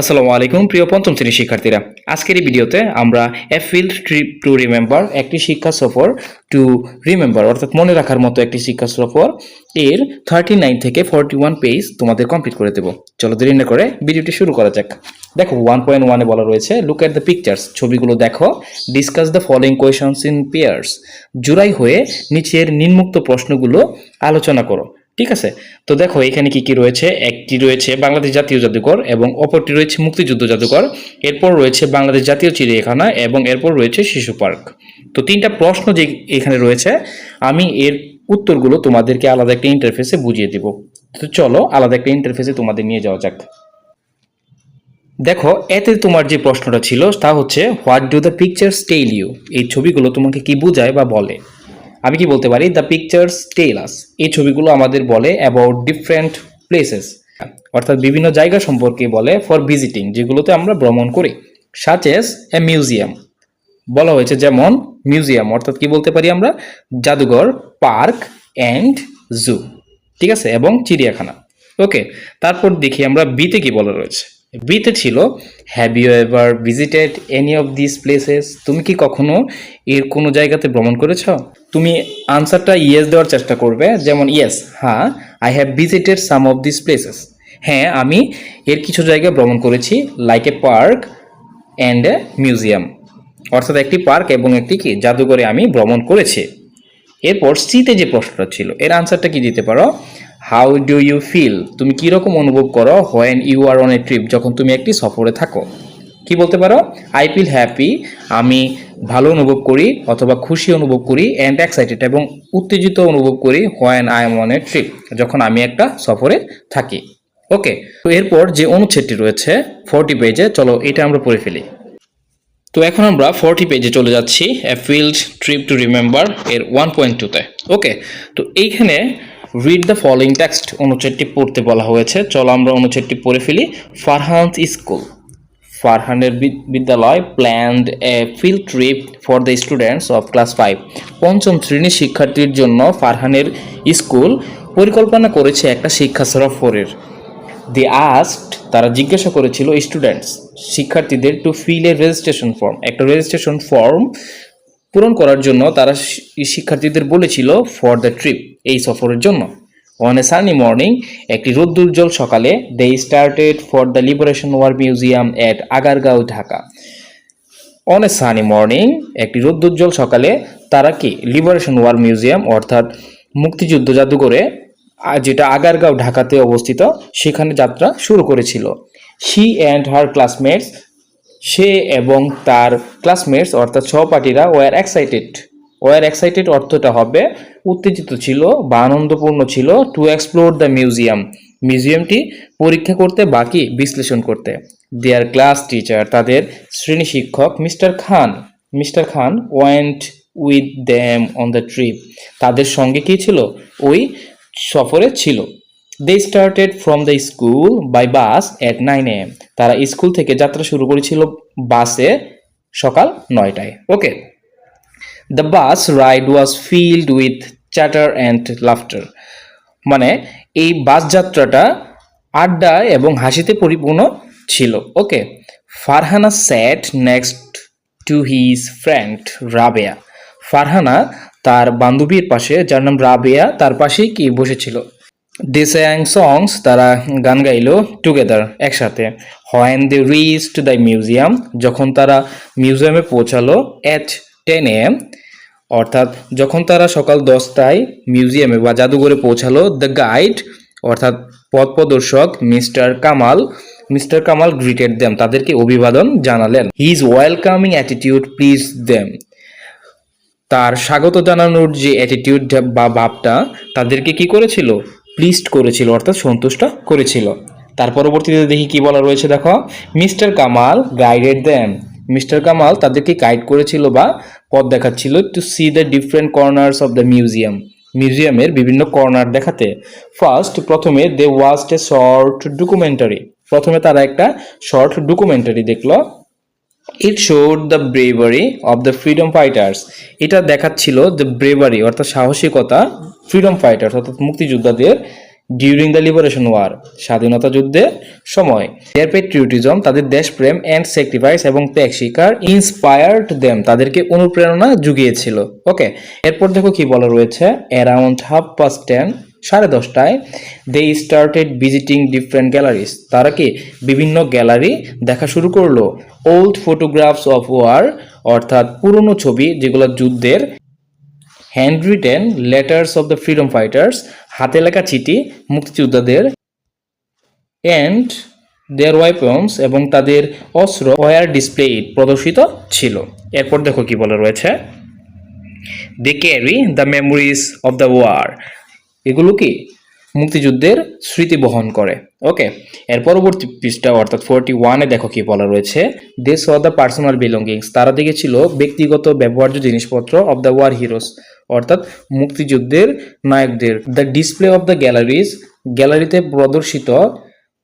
আসসালামু আলাইকুম, প্রিয় পঞ্চম শ্রেণির শিক্ষার্থীরা। আজকের এই ভিডিওতে আমরা a field trip to remember একটি শিক্ষা সফর টু রিমেম্বার অর্থাৎ মনে রাখার মতো একটি শিক্ষা সফর এর থার্টি নাইন থেকে ফর্টি ওয়ান পেজ তোমাদের কমপ্লিট করে দেবো। চলো দেরি না করে ভিডিওটি শুরু করা যাক। দেখো ওয়ান পয়েন্ট ওয়ানে বলা রয়েছে লুক অ্যাট দ্য পিকচার্স ছবিগুলো দেখো। Discuss the following questions in pairs জুড়াই হয়ে নিচের নিম্মুক্ত প্রশ্নগুলো আলোচনা করো। ঠিক আছে? তো দেখো, এখানে কি কি রয়েছে? একটি রয়েছে বাংলাদেশ জাতীয় জাদুঘর এবং অপরটি রয়েছে মুক্তিযুদ্ধ জাদুঘর। এরপর রয়েছে বাংলাদেশ জাতীয় চিড়িয়াখানা এবং এরপর রয়েছে শিশু পার্ক। তো তিনটা প্রশ্ন যে এখানে রয়েছে, আমি এর উত্তরগুলো তোমাদেরকে আলাদা একটা ইন্টারফেসে বুঝিয়ে দিব। তো চলো, আলাদা একটা ইন্টারফেসে তোমাদের নিয়ে যাওয়া যাক। দেখো, এতে তোমার যে প্রশ্নটা ছিল তা হচ্ছে what do the pictures tell you এই ছবিগুলো তোমাকে কি বোঝায় বা বলে? আমি কি বলতে পারি? দ্য পিকচার্স টেল আস এই ছবিগুলো আমাদের বলে অ্যাবাউট ডিফারেন্ট প্লেসেস অর্থাৎ বিভিন্ন জায়গা সম্পর্কে বলে ফর ভিজিটিং যেগুলোতে আমরা ভ্রমণ করি। সাচ এস এ মিউজিয়াম বলা হয়েছে যেমন মিউজিয়াম অর্থাৎ কি বলতে পারি আমরা? জাদুঘর পার্ক অ্যান্ড জু ঠিক আছে? এবং চিড়িয়াখানা। ওকে তারপর দেখি আমরা বিতে কি বলা রয়েছে? বিতে ছিল। Have you ever visited any of this places তুমি কি কখনো এর কোনো জায়গাতে ভ্রমণ করেছ? তুমি আনসারটা ইয়েস দেওয়ার চেষ্টা করবে, যেমন ইয়েস হ্যাঁ I have visited some of this places হ্যাঁ আমি এর কিছু জায়গায় ভ্রমণ করেছি like a park and a museum অর্থাৎ একটি পার্ক এবং একটি কি, জাদুঘরে আমি ভ্রমণ করেছি। এরপর সিতে যে প্রশ্নটা ছিল, এর আনসারটা কি দিতে পারো? হাউ ডু ইউ ফিল তুমি কীরকম অনুভব করো when you are on a trip যখন তুমি একটি সফরে থাকো? কি বলতে পারো? আই ফিল হ্যাপি আমি ভালো অনুভব করি অথবা খুশি অনুভব করি অ্যান্ড এক্সাইটেড এবং উত্তেজিত অনুভব করি when I am on a trip যখন আমি একটা সফরে থাকি। ওকে তো এরপর যে অনুচ্ছেদটি রয়েছে ফোরটি পেজে চলো এটা আমরা পড়ে ফেলি। তো এখন আমরা ফোরটি পেজে চলে যাচ্ছি a field trip to remember এর ওয়ান পয়েন্ট টুতে ওকে তো এইখানে রিড দ্য ফলোইং টেক্সট অনুচ্ছেদটি পড়তে বলা হয়েছে। চলো আমরা অনুচ্ছেদটি পড়ে ফেলি। ফারহান স্কুল। ফারহানের বিদ্যালয় planned a field trip for the students of class five পঞ্চম শ্রেণির শিক্ষার্থীর জন্য ফারহানের স্কুল পরিকল্পনা করেছে একটা শিক্ষা সফরের দি আস্ট তারা জিজ্ঞাসা করেছিল স্টুডেন্টস শিক্ষার্থীদের to fill a registration form একটা রেজিস্ট্রেশন ফর্ম পূরণ করার জন্য তারা শিক্ষার্থীদের বলেছিল ফর দ্য ট্রিপ এই সফরের জন্য। অন এ সানি মর্নিং একটি রোদ্দুজ্জ্বল সকালে they started for the liberation war museum at Agargaon Dhaka on a sunny morning একটি রোদ্দুজ্জ্বল সকালে, তারা কি লিবারেশন ওয়ার মিউজিয়াম অর্থাৎ মুক্তিযুদ্ধ জাদুঘরে যেটা আগারগাঁও ঢাকাতে অবস্থিত, সেখানে যাত্রা শুরু করেছিল। শি অ্যান্ড হার ক্লাসমেটস সে এবং তার ক্লাসমেটস অর্থাৎ সহপাঠীরা ওয়ার এক্সাইটেড ওয়ার এক্সাইটেড অর্থটা হবে, উত্তেজিত ছিল বা আনন্দপূর্ণ ছিল টু এক্সপ্লোর দ্য মিউজিয়াম মিউজিয়ামটি পরীক্ষা করতে, বাকি বিশ্লেষণ করতে। দেয়ার ক্লাস টিচার তাদের শ্রেণি শিক্ষক, mister Khan. Mister Khan went with them on the trip তাদের সঙ্গে কী ছিল? ওই সফরে ছিল। They started from the school by bus at nine AM তারা স্কুল থেকে যাত্রা শুরু করেছিল বাসে সকাল নয়টায়। Okay the bus ride was filled with chatter and laughter মানে এই বাস যাত্রাটা আড্ডা এবং হাসিতে পরিপূর্ণ ছিল। Okay Farhana sat next to his friend Rabeya. Farhana তার বান্ধবীর পাশে, যার নাম রাবেয়া, তার পাশেই কি বসেছিল? দে স্যাং সংস তারা গান গাইলো টুগেদার একসাথে। When they to the museum যখন তারা মিউজিয়ামে পৌঁছালো অ্যাট টেন এম অর্থাৎ যখন তারা সকাল দশটায় মিউজিয়ামে বা জাদুঘরে পৌঁছালো দ্য গাইড অর্থাৎ পথ প্রদর্শক mister Kamal mister Kamal greeted them তাদেরকে অভিবাদন জানালেন। His welcoming attitude please them তার স্বাগত জানানোর যে অ্যাটিটিউড বা ভাবটা, তাদেরকে কি করেছিল? প্লিস্ট করেছিল, অর্থাৎ সন্তুষ্ট করেছিল। তার পরবর্তীতে দেখি কি বলা রয়েছে, দেখো, mister Kamal guided them mister Kamal তাদেরকে গাইড করেছিল বা পথ দেখাচ্ছিল to see the different corners of the museum মিউজিয়ামের বিভিন্ন কর্নার দেখাতে। ফার্স্ট প্রথমে they watched a short documentary প্রথমে তারা একটা শর্ট ডকুমেন্টারি দেখল। It showed the bravery of the freedom fighters এটা দেখাচ্ছিল দ্য ব্রেভারি অর্থাৎ সাহসিকতা ফ্রিডম ফাইটার্স অর্থাৎ মুক্তিযোদ্ধাদের ডিউরিং দ্য লিবারেশন ওয়ার স্বাধীনতা যুদ্ধের সময়। দেয়ার পেট্রিয়টিজম তাদের দেশপ্রেম অ্যান্ড স্যাক্রিফাইস এবং ত্যাগ শিকার ইন্সপায়ার্ড দেম তাদেরকে অনুপ্রেরণা জুগিয়েছিল ওকে এরপর দেখো কি বলা রয়েছে। অ্যারাউন্ড হাফ পাস্ট টেন সাড়ে দশটায় they started visiting different galleries তারা কি বিভিন্ন গ্যালারি দেখা শুরু করল? ওল্ড ফটোগ্রাফস অফ ওয়ার অর্থাৎ পুরনো ছবি যেগুলো যুদ্ধের hand written letters of the freedom fighters হাতে লেখা চিঠি, মুক্তিযোদ্ধাদের অ্যান্ড দেয়ার ওয়াইপন্স এবং তাদের অস্ত্র ওয়ার ডিসপ্লে প্রদর্শিত ছিল। এরপর দেখো কি বলে রয়েছে। They carry the memories of the war এগুলো কি? মুক্তিযুদ্ধের স্মৃতি বহন করে। ওকে এর পরবর্তী পৃষ্ঠা অর্থাৎ ফোরটি ওয়ানে দেখো কি বলা রয়েছে they saw the personal belongings তারা দেখেছিল ব্যক্তিগত ব্যবহার্য জিনিসপত্র অফ দ্য ওয়ার হিরোস অর্থাৎ মুক্তিযুদ্ধের নায়কদের। The display of the galleries গ্যালারিতে প্রদর্শিত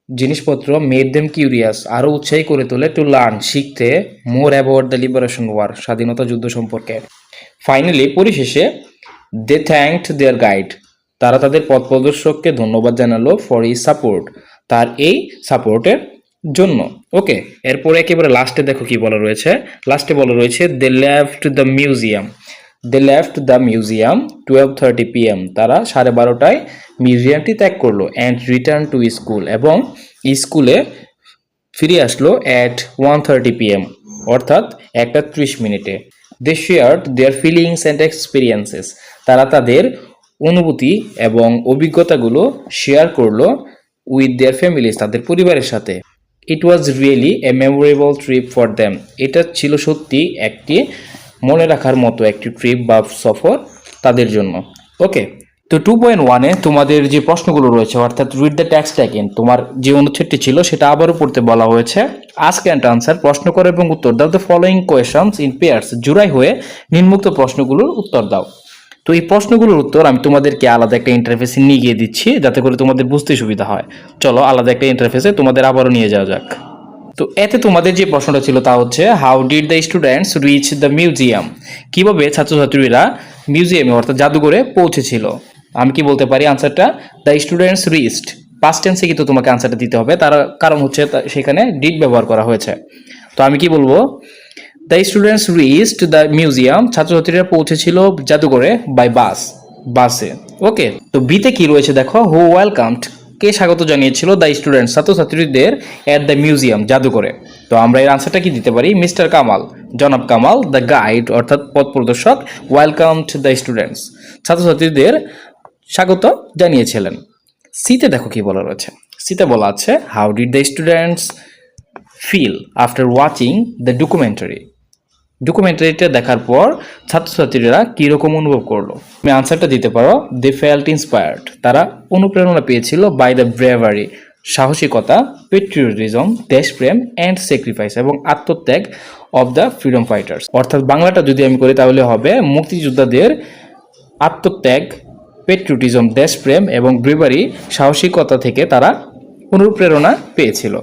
জিনিসপত্র মেড দেম কিউরিয়াস আরও উৎসাহী করে তোলে টু লার্ন শিখতে more about the liberation war স্বাধীনতা যুদ্ধ সম্পর্কে। ফাইনালি পরিশেষে দে থ্যাঙ্কড দেয়ার গাইড তারা তাদের পথ প্রদর্শককে ধন্যবাদ জানালো ফর ই সাপোর্ট তার এই সাপোর্টের জন্য। ওকে এরপরে একেবারে লাস্টে দেখো কি বলা রয়েছে। লাস্টে বলা রয়েছে they left the museum they left the museum twelve thirty PM তারা সাড়ে বারোটায় মিউজিয়ামটি ত্যাগ করল অ্যান্ড রিটার্ন টু স্কুল এবং স্কুলে ফিরে আসলো অ্যাট ওয়ান থার্টি পিএম অর্থাৎ একটা ত্রিশ মিনিটে। They shared their feelings and experiences তারা তাদের অনুভূতি এবং অভিজ্ঞতাগুলো শেয়ার করল উইথ দেয়ার ফ্যামিলিজ তাদের পরিবারের সাথে। It was really a memorable trip for them এটা ছিল সত্যি একটি মনে রাখার মতো একটি ট্রিপ বা সফর তাদের জন্য। ওকে তো টু পয়েন্ট ওয়ানে তোমাদের যে প্রশ্নগুলো রয়েছে, অর্থাৎ রিড দ্য ট্যাক্স ট্যাকিন তোমার যে অনুচ্ছেদটি ছিল সেটা আবারও পড়তে বলা হয়েছে। আস্ক অ্যান্ড আনসার প্রশ্ন করো এবং উত্তর দাও। The following questions in pairs জুড়াই হয়ে নিম্মুক্ত প্রশ্নগুলোর উত্তর দাও। তো এই প্রশ্নগুলোর উত্তর আমি তোমাদেরকে আলাদা একটা ইন্টারফেসে নিয়ে গিয়ে দিচ্ছি, যাতে করে তোমাদের বুঝতে সুবিধা হয়। চলো আলাদা একটা ইন্টারফেসে তোমাদের আবারও নিয়ে যাওয়া যাক। তো এতে তোমাদের যে প্রশ্নটা ছিল তা হচ্ছে how did the students reach the museum কীভাবে ছাত্রছাত্রীরা মিউজিয়ামে অর্থাৎ জাদুঘরে পৌঁছেছিল? আমি কি বলতে পারি আনসারটা দ্য স্টুডেন্টস রিচড পাস্ট টেন্সে কিন্তু তোমাকে আনসারটা দিতে হবে, তার কারণ হচ্ছে সেখানে ডিড ব্যবহার করা হয়েছে। তো আমি কি বলব? The students reached the museum ছাত্রছাত্রীরা পৌঁছেছিল জাদুঘরে বাই বাস বাসে ওকে তো বিতে কি রয়েছে দেখো? হু ওয়েলকামড কে স্বাগত জানিয়েছিল দ্য স্টুডেন্ট ছাত্রছাত্রীদের অ্যাট দ্য মিউজিয়াম জাদুঘরে? তো আমরা এর আনসারটা কি দিতে পারি? মিস্টার কামাল জনাব কামাল দ্য গাইড অর্থাৎ পথ প্রদর্শক ওয়েলকামড দ্য স্টুডেন্টস ছাত্রছাত্রীদের স্বাগত জানিয়েছিলেন। সিতে দেখো কি বলা রয়েছে। সিতে বলা আছে how did the students feel after watching the documentary ডকুমেন্টারিটা দেখার পর ছাত্রছাত্রীরা কীরকম অনুভব করল? তুমি আনসারটা দিতে পারো দে ফেল্ট ইন্সপায়ার্ড তারা অনুপ্রেরণা পেয়েছিল বাই দ্য ব্রেভারি সাহসিকতা পেট্রিয়টিজম দেশপ্রেম অ্যান্ড স্যাক্রিফাইস এবং আত্মত্যাগ অব দ্য ফ্রিডম ফাইটার্স অর্থাৎ বাংলাটা যদি আমি করি তাহলে হবে মুক্তিযোদ্ধাদের আত্মত্যাগ পেট্রিয়টিজম দেশপ্রেম এবং ব্রেভারি সাহসিকতা থেকে তারা অনুপ্রেরণা পেয়েছিল।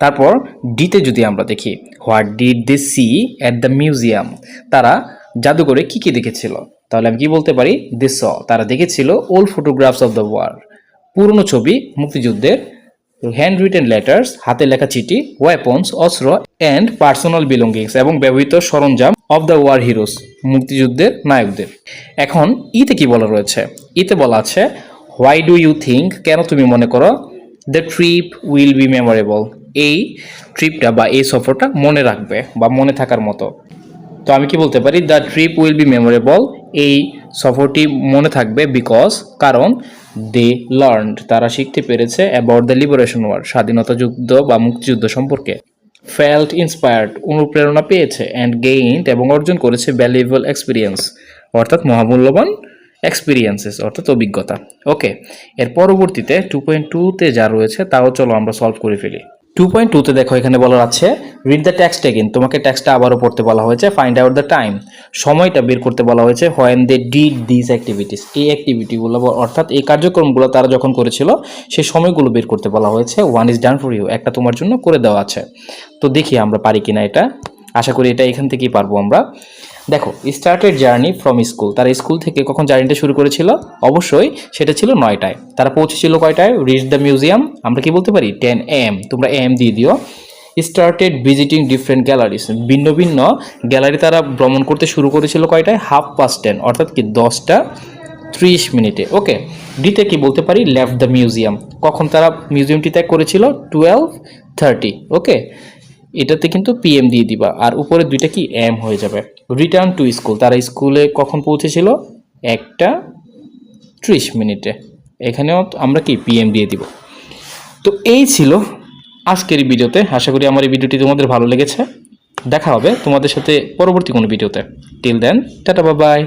তারপর ডিতে যদি আমরা দেখি, what did they see at the museum? তারা জাদুঘরে কী কী দেখেছিল? তাহলে আমি কি বলতে পারি? দে স, তারা দেখেছিল old photographs of the war. পুরনো ছবি, মুক্তিযুদ্ধের হ্যান্ড রিটেন লেটার্স হাতে লেখা চিঠি ওয়েপন্স অস্ত্র অ্যান্ড পার্সোনাল বিলঙ্গিংস এবং ব্যবহৃত সরঞ্জাম অফ দ্য ওয়ার হিরোস মুক্তিযুদ্ধের নায়কদের। এখন ইতে কি বলা রয়েছে? ইতে বলা আছে হোয়াই ডু ইউ থিঙ্ক কেন তুমি মনে করো the trip will be memorable এই ট্রিপটা বা এই সফরটা মনে রাখবে বা মনে থাকার মতো। তো আমি কি বলতে পারি? The trip will be memorable এই সফরটি মনে থাকবে বিকজ কারণ দে লার্নড তারা শিখতে পেরেছে অ্যাবাউট দ্য লিবারেশন ওয়ার স্বাধীনতা যুদ্ধ বা মুক্তিযুদ্ধ সম্পর্কে। ফেল্ট ইন্সপায়ার্ড অনুপ্রেরণা পেয়েছে অ্যান্ড গেইনড এবং অর্জন করেছে ভ্যালুয়েবল এক্সপিরিয়েন্স অর্থাৎ মহামূল্যবান এক্সপিরিয়েন্সেস অর্থাৎ অভিজ্ঞতা। ওকে এর পরবর্তীতে টু পয়েন্ট টুতে যা রয়েছে তাও চলো আমরা সলভ করে ফেলি। টু পয়েন্ট টুতে দেখো এখানে বলা আছে রিড দ্য ট্যাক্সট এগেন তোমাকে ট্যাক্সটা আবারও পড়তে বলা হয়েছে ফাইন্ড আউট দ্য টাইম সময়টা বের করতে বলা হয়েছে when they did this activities এই অ্যাক্টিভিটিগুলো অর্থাৎ এই কার্যক্রমগুলো তারা যখন করেছিল, সেই সময়গুলো বের করতে বলা হয়েছে one is done for you একটা তোমার জন্য করে দেওয়া আছে। তো দেখি আমরা পারি কিনা এটা, আশা করি এটা এখান থেকেই পারব আমরা। দেখো স্টার্টেড জার্নি ফ্রম স্কুল তারা স্কুল থেকে কখন জার্নিটা শুরু করেছিল? অবশ্যই সেটা ছিল নয়টায়। তারা পৌঁছেছিল কয়টায়? রিচ দ্য মিউজিয়াম আমরা কি বলতে পারি? টেন এম তোমরা এম দিয়ে দিও। স্টার্টেড ভিজিটিং ডিফারেন্ট গ্যালারিস ভিন্ন ভিন্ন গ্যালারি তারা ভ্রমণ করতে শুরু করেছিল কয়টায়? হাফ পাস্ট টেন অর্থাৎ কি দশটা ত্রিশ মিনিটে। ওকে ডিতে কি বলতে পারি? লেফট দ্য মিউজিয়াম কখন তারা মিউজিয়ামটি ত্যাগ করেছিল? টুয়েলভ থার্টি ওকে এটাতে কিন্তু পিএম দিয়ে দিবা। আর উপরে দুইটা কি এম হয়ে যাবে। রিটার্ন টু স্কুল তারা স্কুলে কখন পৌঁছেছিল? একটা ত্রিশ মিনিটে। এখানেও আমরা কি পিএম দিয়ে দিব। তো এই ছিল আজকের ভিডিওতে। আশা করি আমার এই ভিডিওটি তোমাদের ভালো লেগেছে। দেখা হবে তোমাদের সাথে পরবর্তী কোনো ভিডিওতে। Till then tata bye